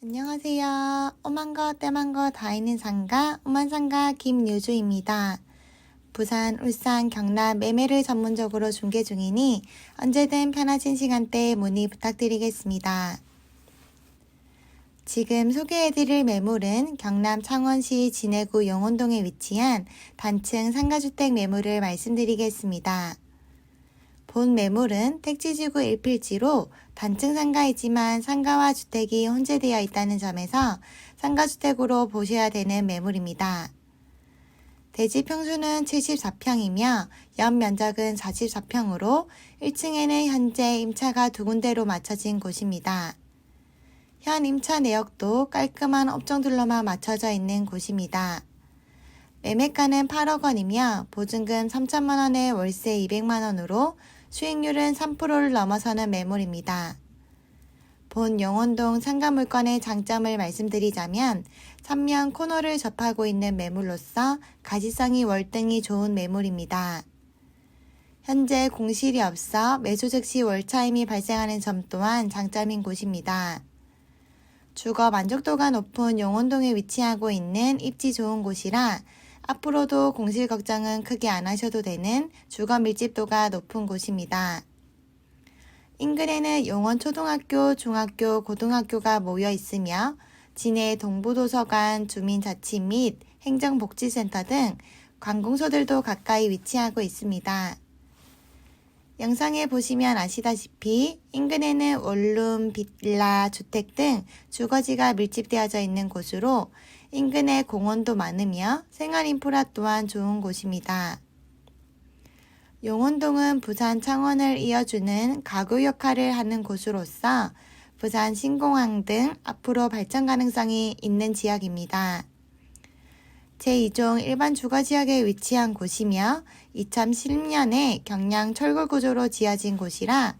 안녕하세요. 오만 거, 때만 거 다 있는 상가, 오만상가 김유주입니다. 부산, 울산, 경남 매매를 전문적으로 중개 중이니 언제든 편하신 시간대에 문의 부탁드리겠습니다. 지금 소개해드릴 매물은 경남 창원시 진해구 용원동에 위치한 단층 상가주택 매물을 말씀드리겠습니다. 본 매물은 택지지구 1필지로 단층 상가이지만 상가와 주택이 혼재되어 있다는 점에서 상가주택으로 보셔야 되는 매물입니다. 대지 평수는 74평이며 연면적은 44평으로 1층에는 현재 임차가 두 군데로 맞춰진 곳입니다. 현 임차 내역도 깔끔한 업종들로만 맞춰져 있는 곳입니다. 매매가는 8억 원이며 보증금 3천만 원에 월세 200만 원으로 수익률은 3%를 넘어서는 매물입니다. 본 용원동 상가물건의 장점을 말씀드리자면 삼면 코너를 접하고 있는 매물로서 가시성이 월등히 좋은 매물입니다. 현재 공실이 없어 매수 즉시 월차임이 발생하는 점 또한 장점인 곳입니다. 주거 만족도가 높은 용원동에 위치하고 있는 입지 좋은 곳이라 앞으로도 공실 걱정은 크게 안 하셔도 되는 주거 밀집도가 높은 곳입니다. 인근에는 용원 초등학교, 중학교, 고등학교가 모여 있으며 진해 동부도서관, 주민자치 및 행정복지센터 등 관공서들도 가까이 위치하고 있습니다. 영상에 보시면 아시다시피 인근에는 원룸, 빌라, 주택 등 주거지가 밀집되어져 있는 곳으로 인근에 공원도 많으며 생활 인프라 또한 좋은 곳입니다. 용원동은 부산 창원을 이어주는 가구 역할을 하는 곳으로서 부산 신공항 등 앞으로 발전 가능성이 있는 지역입니다. 제2종 일반 주거 지역에 위치한 곳이며 2010년에 경량 철골 구조로 지어진 곳이라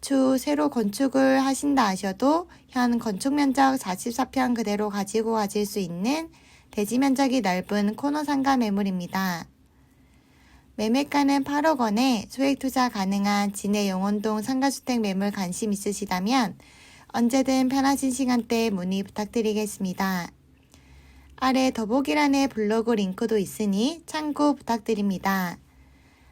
추후 새로 건축을 하신다 하셔도 현 건축 면적 44평 그대로 가지고 가실 수 있는 대지 면적이 넓은 코너 상가 매물입니다. 매매가는 8억 원에 소액 투자 가능한 진해 용원동 상가주택 매물 관심 있으시다면 언제든 편하신 시간대에 문의 부탁드리겠습니다. 아래 더보기란에 블로그 링크도 있으니 참고 부탁드립니다.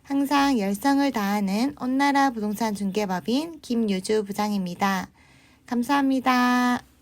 항상 열성을 다하는 온나라 부동산 중개법인 김유주 부장입니다. 감사합니다.